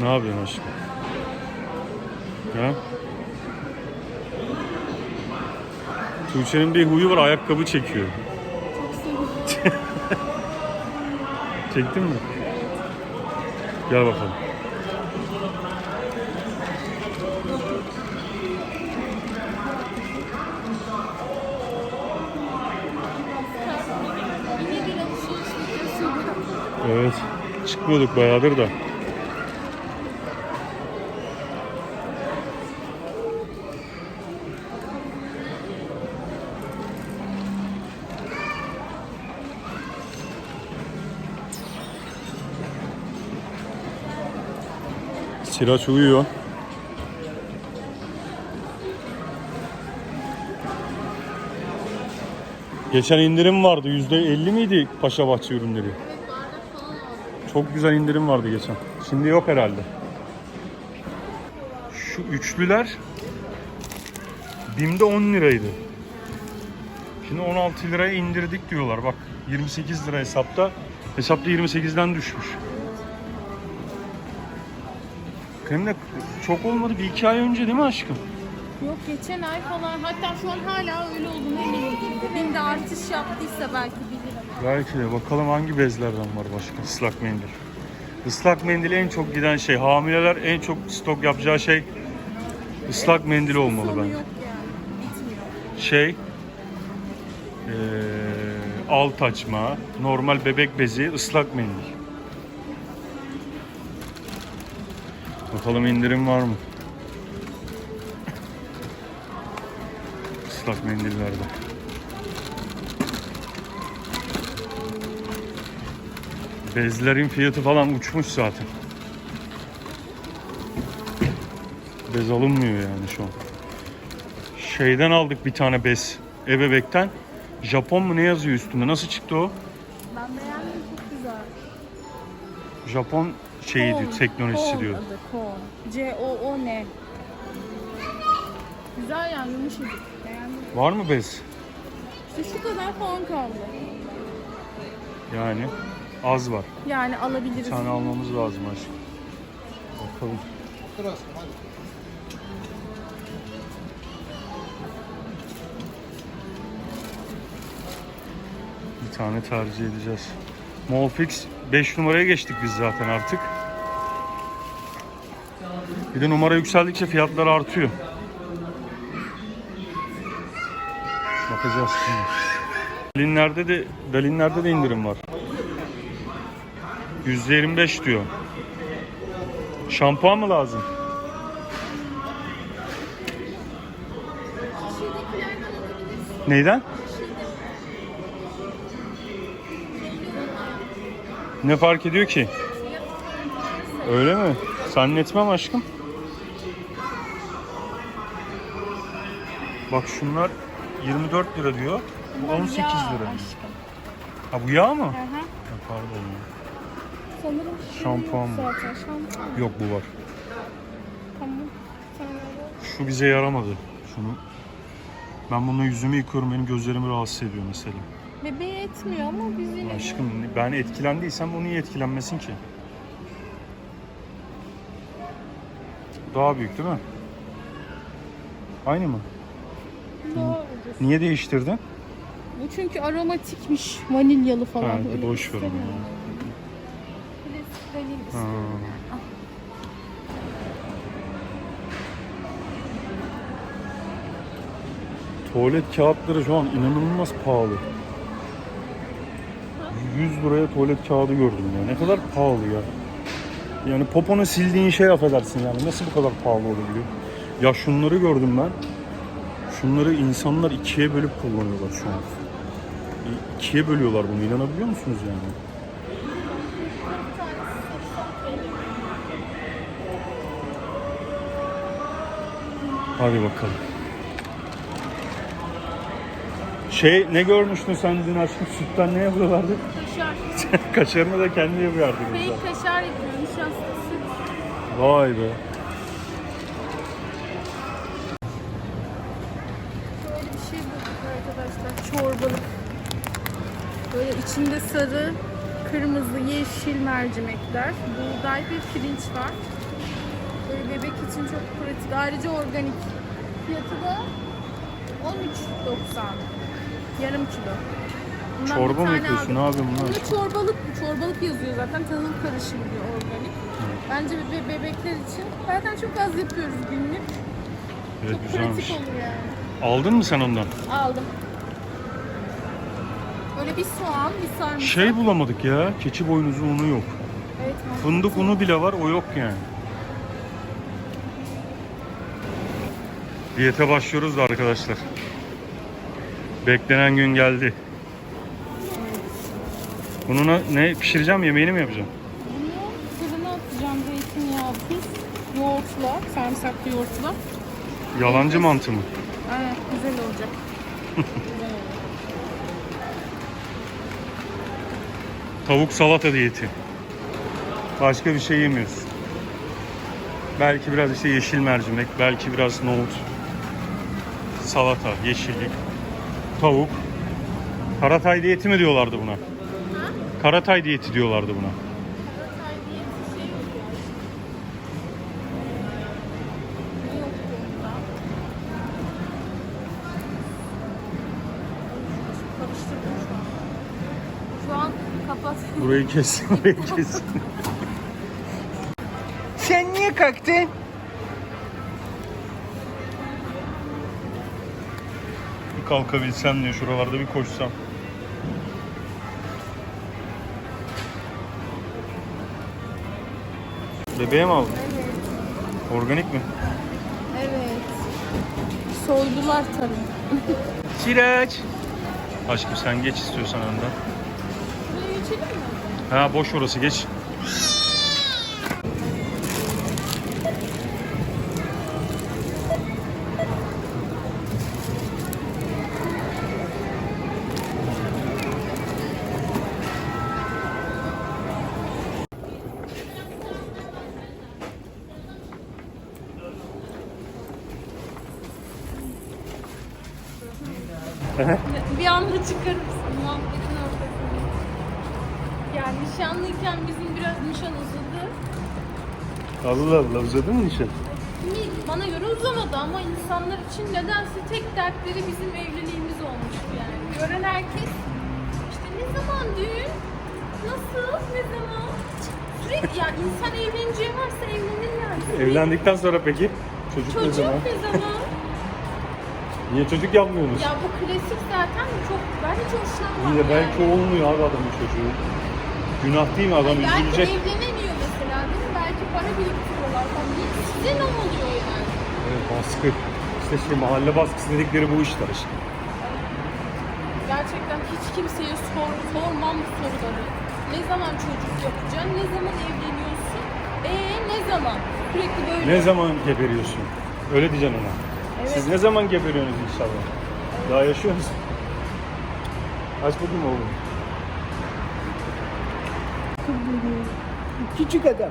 Ne yapıyorsun aşkım? Ha? Tuğçe'nin bir huyu var ayakkabı çekiyor. Çektin mi? Gel bakalım. Evet. Çıkmıyorduk bayağıdır da. Siraç uyuyor. Geçen indirim vardı. %50 miydi Paşa Bahçe ürünleri? Çok güzel indirim vardı geçen. Şimdi yok herhalde. Şu üçlüler BİM'de 10 liraydı. Şimdi 16 liraya indirdik diyorlar. Bak 28 lira hesapta. Hesapta 28'den düşmüş. Hem de çok olmadı. Bir iki ay önce değil mi aşkım? Yok geçen ay falan hatta şu an hala öyle olduğunu eminim. Binde artış yaptıysa belki bilirim. Belki de bakalım hangi bezlerden var başka ıslak mendil. Islak mendil en çok giden şey. Hamileler en çok stok yapacağı şey ıslak mendil olmalı Sonu bence. yok yani. Bitmiyor. şey eee alt açma, normal bebek bezi, ıslak mendil. Bakalım indirim var mı? Islak mendillerde. Bezlerin fiyatı falan uçmuş zaten. Bez alınmıyor yani şu an. Şeyden aldık bir tane bez. Ebebekten. Japon mu ne yazıyor üstünde? Nasıl çıktı o? Ben beğendim çok güzel. Japon şeyi diyor, teknolojisi diyor. adı, kon. C-O-O-N. Güzel yani yumuşacık. Beğendim. Var mı bez? İşte şu kadar falan kaldı. Yani az var. Yani Bir alabiliriz. tane almamız lazım aşkım. Bakalım. Bir tane tercih edeceğiz. Molfix 5 numaraya geçtik biz zaten artık. Bir de numara yükseldikçe fiyatlar artıyor. Bakacağız şimdi. Dalinlerde de Dalinlerde de indirim var. %25 diyor. Şampuan mı lazım? Neyden? Ne fark ediyor ki? Öyle mi? Zannetmem aşkım. Bak şunlar 24 lira diyor. Bu 18 Ya lira. aşkım. Ha bu yağ mı? Hı hı. Ha, pardon. Sanırım şu Şampuan mı? Zaten şampuan. Yok bu var. Tamam. Tamam. Şu bize yaramadı. Şunu. Ben bununla yüzümü yıkıyorum. Benim gözlerimi rahatsız ediyor mesela. Bebeğe etmiyor ama biz yine Aşkım ben etkilendiysem o niye etkilenmesin ki? Daha büyük değil mi? Aynı mı? Doğrudur. Niye değiştirdin? Bu çünkü aromatikmiş. Vanilyalı falan. Ha, öyle boş ver onu. istemiyorum. Klasik Ha. istiyorum. Tuvalet kağıtları şu an inanılmaz pahalı. 100 liraya tuvalet kağıdı gördüm ya. Ne kadar pahalı ya. Yani poponu sildiğin şey affedersin yani. Nasıl bu kadar pahalı olabiliyor? Ya şunları gördüm ben. Şunları insanlar ikiye bölüp kullanıyorlar şu an. İ- İkiye bölüyorlar bunu. İnanabiliyor musunuz yani? Hadi bakalım. Şey ne görmüştün sen dün aşkım sütten ne yapıyorlardı? Kaşar. Kaşarını da kendi yapıyor artık. Fake burada. kaşar yapıyor. Nişasta süt. Vay be. Şey bulduk arkadaşlar. Çorbalık. Böyle içinde sarı, kırmızı, yeşil mercimekler. Buğday ve pirinç var. Böyle bebek için çok pratik. Ayrıca organik. Fiyatı da 13.90. Yarım kilo. Bundan Çorba mı yapıyorsun aldım. abi bunlar? Bunda çorbalık, çorbalık yazıyor zaten. Tahıl karışımı diyor organik. Bence be- bebekler için zaten çok az yapıyoruz günlük. Evet çok güzelmiş. pratik olur yani. Aldın mı sen ondan? Aldım. Böyle bir soğan, bir sarımsak. Şey bulamadık ya. Keçi boynuzu unu yok. Evet, Fındık unu bile var o yok yani. Diyete başlıyoruz da arkadaşlar. Beklenen gün geldi. Bunu na- ne pişireceğim yemeğini mi yapacağım? Bunu fırına atacağım zeytinyağı, tuz, yoğurtla, sarımsaklı yoğurtla. Yalancı mantı mı? Aynen güzel olacak. güzel olacak. Tavuk salata diyeti. Başka bir şey yemiyoruz. Belki biraz işte yeşil mercimek, belki biraz nohut. Salata, yeşillik, tavuk. Karatay diyeti mi diyorlardı buna? Karatay diyeti diyorlardı buna. Karatay diye bir şey yok yani. Ne yok bunda? Karıştırdım şu an. Şu an kapat. Burayı kes, burayı kes. Sen niye kalktın? Bir kalkabilsem diye şuralarda bir koşsam. Bebeğe mi aldın? Evet. Organik mi? Evet. Soydular tabii. Siraç. Aşkım sen geç istiyorsan önden. Geçelim mi? Ha boş orası geç. Bir anda çıkarır mısın muhabbetin ortasında? Yani nişanlıyken bizim biraz nişan uzadı. Allah Allah uzadı mı nişan? Bana göre uzamadı ama insanlar için nedense tek dertleri bizim evliliğimiz olmuştu yani. Gören herkes işte ne zaman düğün, nasıl, ne zaman? Sürekli yani insan evleneceği varsa evlenir yani. Evlendikten sonra peki? Çocuk, ne Çocuk zaman? ne zaman? Niye çocuk yapmıyorsunuz? Ya bu klasik zaten çok ben hiç hoşlanmam de belki yani. olmuyor abi adamın çocuğu. Günah değil mi adam Belki üzülecek? evlenemiyor mesela değil mi? Belki para biriktiriyorlar falan. Size ne oluyor yani? Evet baskı. İşte şey mahalle baskısı dedikleri bu işler işte. Gerçekten hiç kimseye sor, sormam bu soruları. Ne zaman çocuk yapacaksın? Ne zaman evleniyorsun? Ee ne zaman? Sürekli böyle. Ne zaman geberiyorsun? Öyle diyeceksin ona. Evet. Siz ne zaman geberiyorsunuz inşallah? Daha yaşıyor musun? Aç bakayım oğlum. Küçük adam.